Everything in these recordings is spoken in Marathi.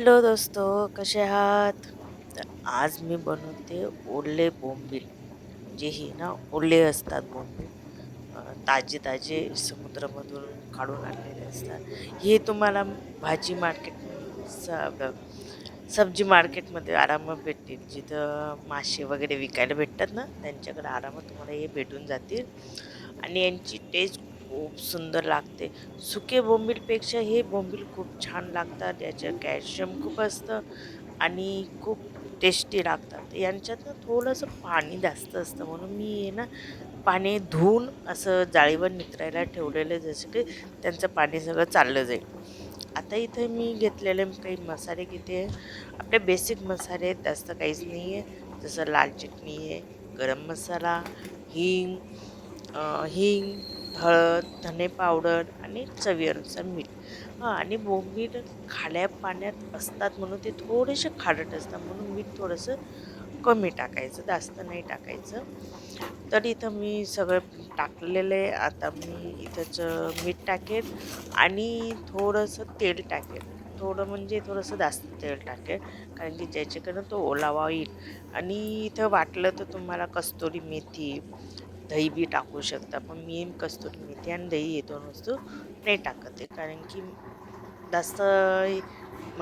हॅलो दोस्तो कसे आहात? तर आज मी बनवते ओले बोंबील. म्हणजे ही ना ओले असतात बोंबील. ताजे ताजे समुद्रामधून काढून आणलेले असतात. हे तुम्हाला भाजी मार्केट स- सब्जी मार्केटमध्ये आरामात भेटतील. जिथं मासे वगैरे विकायला भेटतात ना त्यांच्याकडे आरामात तुम्हाला हे भेटून जातील. आणि यांची टेस्ट खूप सुंदर लागते. सुके बोंबीलपेक्षा हे बोंबील खूप छान लागतात याच्यात कॅल्शियम खूप असतं आणि खूप टेस्टी लागतात. यांच्यात ना थोडंसं पाणी जास्त असतं. म्हणून मी हे ना पाणी धुवून असं जाळीवर नितरायला ठेवलेलं जसं की त्यांचं पाणी सगळं चाललं जाईल. आता इथे मी घेतलेले काही मसाले किती आहे? आपले बेसिक मसाले आहेत जास्त काहीच नाही आहे. जसं लाल चटणी आहे गरम मसाला हिंग हिंग हळद धने पावडर आणि चवीनुसार मीठ. हां आणि बोंबील खाल्या पाण्यात असतात म्हणून ते थोडेसे खारट असतात म्हणून मीठ थोडंसं कमी टाकायचं जास्त नाही टाकायचं. तर इथं मी सगळं टाकलेलं आहे. आता मी इथंच मीठ टाकेल आणि थोडंसं तेल टाकेन. थोडं म्हणजे थोडंसं जास्त तेल टाकेल कारण की ज्याच्याकडं तो ओलावा येईल. आणि इथं वाटलं तर तुम्हाला कस्तुरी मेथी दही बी टाकू शकता. पण मी कस्तुरी मेथी आणि दही हे दोन वस्तू नाही टाकत आहे. कारण की जास्त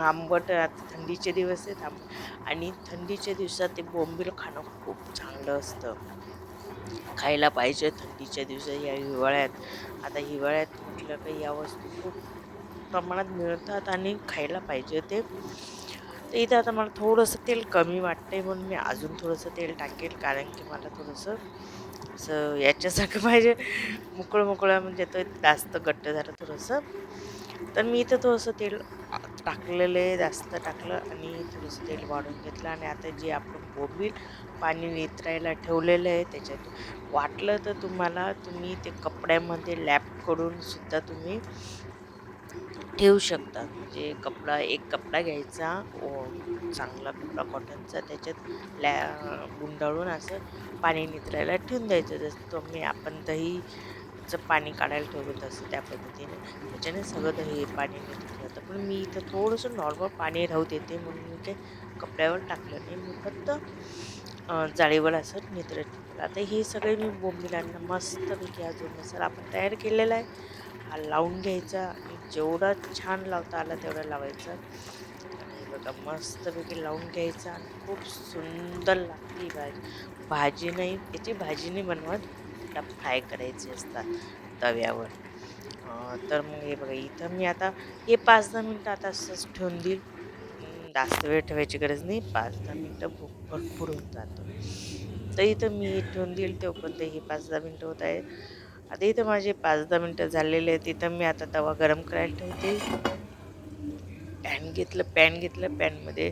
आंबट आता थंडीचे दिवस आहेत आंब आणि थंडीच्या दिवसात ते बोंबील खाणं खूप चांगलं असतं. खायला पाहिजे थंडीच्या दिवसात या हिवाळ्यात. आता हिवाळ्यात म्हटलं का या वस्तू खूप प्रमाणात मिळतात आणि खायला पाहिजे ते. तर इथं आता मला थोडंसं तेल कमी वाटतंय म्हणून मी अजून थोडंसं तेल टाकेल. कारण की मला थोडंसं असं याच्यासारखं पाहिजे. मोकळं मोकळं म्हणजे तो जास्त घट्ट झालं थोडंसं तर मी इथं थोडंसं तेल टाकलेलं आहे जास्त टाकलं आणि थोडंसं तेल वाढून घेतलं आणि आता जे आपण बोबील पाणी नितरायला ठेवलेलं आहे त्याच्यात वाटलं तर तुम्हाला तुम्ही ते कपड्यामध्ये लॅप करून सुद्धा तुम्ही ठेवू शकता म्हणजे कपडा एक कपडा घ्यायचा ओ- चांगला कपडा कॉटनचा त्याच्यात लॅ गुंडाळून असं पाणी नितरायला ठेवून द्यायचं. जसं तुम्ही आपण दहीचं पाणी काढायला ठेवलं तसं त्या पद्धतीने. त्याच्याने सगळं दही पाणी निथरून जातं पण मी इथं थोडंसं नॉर्मल पाणी राहू देते. म्हणून मी ते कपड्यावर टाकलं नाही. मी फक्त जाळीवर असं नितरत आता हे सगळे मी बोंबिलांना मस्तपैकी अजून मसाला आपण तयार केलेला आहे. हा लावून घ्यायचा. आणि जेवढा छान लावता आला तेवढा लावायचा. आणि बघा मस्तपैकी लावून घ्यायचा. आणि खूप सुंदर लागते भाजी. भाजी नाही याची भाजी नाही बनवत. त्याला फ्राय करायची असतात तव्यावर. तर मग हे बघा इथं मी आता हे पाच दहा मिनटं आता असंच ठेवून देईल. जास्त वेळ ठेवायची गरज नाही. पाच दहा मिनटं भूक भरपूर होऊन जातो. तर इथं मी ठेवून देईल. तोपर्यंत हे पाच दहा मिनटं होत आहे आता इथं माझे पाच दहा मिनटं झालेले आहेत. तिथं मी आता तवा गरम करायला ठेवते. पॅन घेतलं पॅन घेतलं. पॅनमध्ये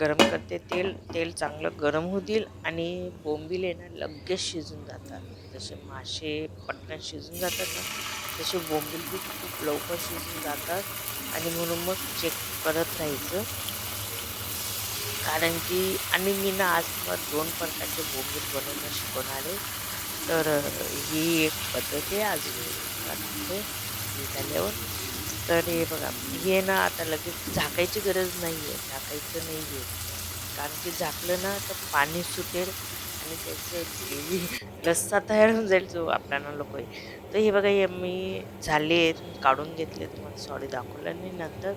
गरम करते तेल. तेल चांगलं गरम होतील आणि बोंबील आहे ना लगेच शिजून जातात. जसे मासे पटकन शिजून जातात ना तसे बोंबील बी खूप लवकर शिजून जातात आणि म्हणून मग चेक करत राहायचं. कारण की आणि मी ना आज मग दोन प्रकारचे बोंबील बनवणं शिकवणार आहे तर ही एक पद्धत आहे. अजून झाल्यावर तर हे बघा हे ना आता लगेच झाकायची गरज नाही आहे झाकायचं नाही आहे कारण की झाकलं ना तर पाणी सुटेल आणि त्याचं ग्रेव्ही रस्सा तयार होऊन जाईल जो आपल्याला लोक आहे. तर हे बघा हे मी झाले आहेत काढून घेतले तुम्हाला सॉरी दाखवलं नाही नंतर.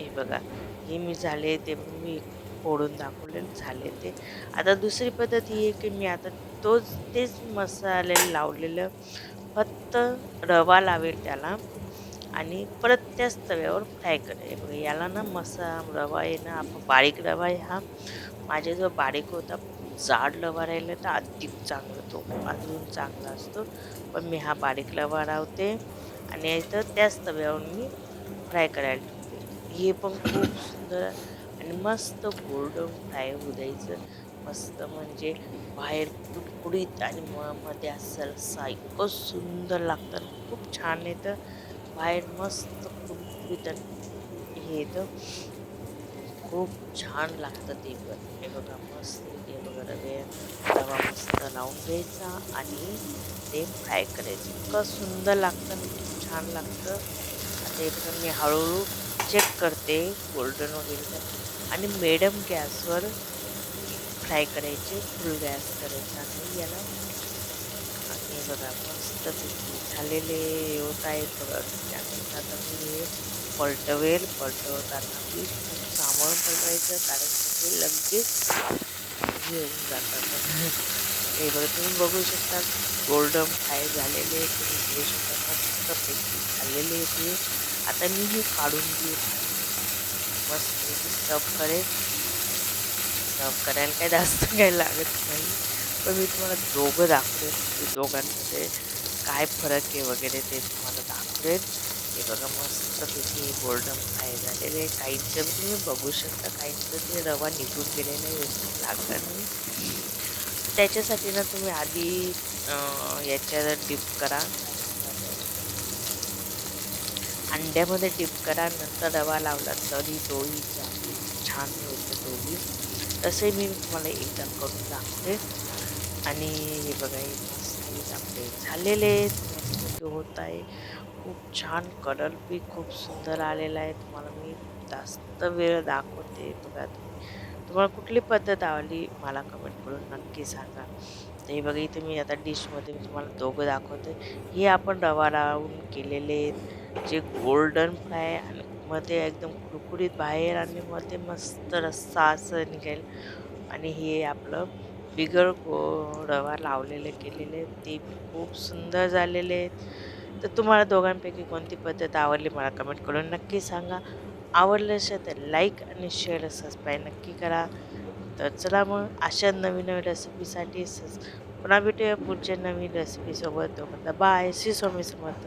हे बघा हे मी झाले ते मी फोडून दाखवले झाले ते. आता दुसरी पद्धत ही आहे की मी आता तोच तेच मसाले लावलेलं फक्त रवा लावेल त्याला आणि परत त्याच तव्यावर फ्राय करेल. याला ना मसा रवा आहे ना आपण बारीक रवा आहे हा. जो बारीक होता जाड रवा राहिला तर अधिक चांगला तो अजून चांगला असतो. पण मी हा बारीक रवा लावते आणि इथं त्याच तव्यावर मी फ्राय करायला ठेवते. हे पण खूप सुंदर आणि मस्त गोल्डन फ्राय होऊ द्यायचं मस्त म्हणजे बाहेर कुडकुडीत आणि म मध्ये असं सा इतकं सुंदर लागतं खूप छान येतं. बाहेर मस्त कुडकुडीत हे येतं. खूप छान लागतं ते पण. हे बघा मस्त हे बघा रवे रवा मस्त लावून घ्यायचा आणि ते फ्राय करायचं. इतकं सुंदर लागतं खूप छान लागतं. आता हे बघा मी हळूहळू चेक करते गोल्डन वगैरे आणि मिडियम गॅसवर फ्राय करायचे फुल गॅस करायचा. आणि याला आणि बघा मस्त झालेले होत आहेत बघा त्यानंतर आता मी हे पलटवेल पलटवताना मी खूप सांभाळून पलटवायचं कारण ते लगेच येऊन जातात. हे बघा तुम्ही बघू शकता गोल्डन फ्राय झालेले तुम्ही बघू शकता मस्तपैकी झालेले ते आता मी हे काढून घेऊ मस्त सर्व करेल सर्व करायला काही जास्त काही लागत नाही. पण मी तुम्हाला दोघं दाखवेन. की दोघांमध्ये काय फरक आहे वगैरे ते तुम्हाला दाखवेन. हे बघा मस्तपैकी गोल्डन फ्राय झालेले काहींचं तुम्ही बघू शकता काहींचं ते रवा निघून गेलेलं आहे व्यवस्थित नाही. त्याच्यासाठी ना तुम्ही आधी याच्यात डिप करा. अंड्यामध्ये डिप करा नंतर रवा लावला तरी तोही छान होते दोही तसे मी तुम्हाला एकदा करून दाखवते. आणि हे बघा हे मस्त आपले झालेले मस्त होत आहे. खूप छान कलर बी खूप सुंदर आलेला आहे. तुम्हाला मी जास्त वेळ दाखवते. बघा तुम्ही. तुम्हाला कुठली पद्धत आवडली मला कमेंट करून नक्की सांगा. तर हे बघा इथे मी आता डिशमध्ये मी तुम्हाला दोघं दाखवते. हे आपण रवा लावून केलेले जे गोल्डन फ्राय आणि मध्ये एकदम कुरकुरीत बाहेर आणि मध्ये मस्त रस्सा असं निघेल. आणि हे आपलं बिगर गो रवा लावलेले केलेले ते खूप सुंदर झालेले आहेत. तर तुम्हाला दोघांपैकी कोणती पद्धत आवडली मला कमेंट करून नक्की सांगा. आवडलं असेल तर लाईक आणि शेअर सबस्क्राईब नक्की करा. तर चला मग अशा नवीन नवीन रेसिपीसाठी पुन्हा भेटूया पुढच्या नवीन रेसिपीसोबत तोपर्यंत बाय श्री स्वामी समर्थ.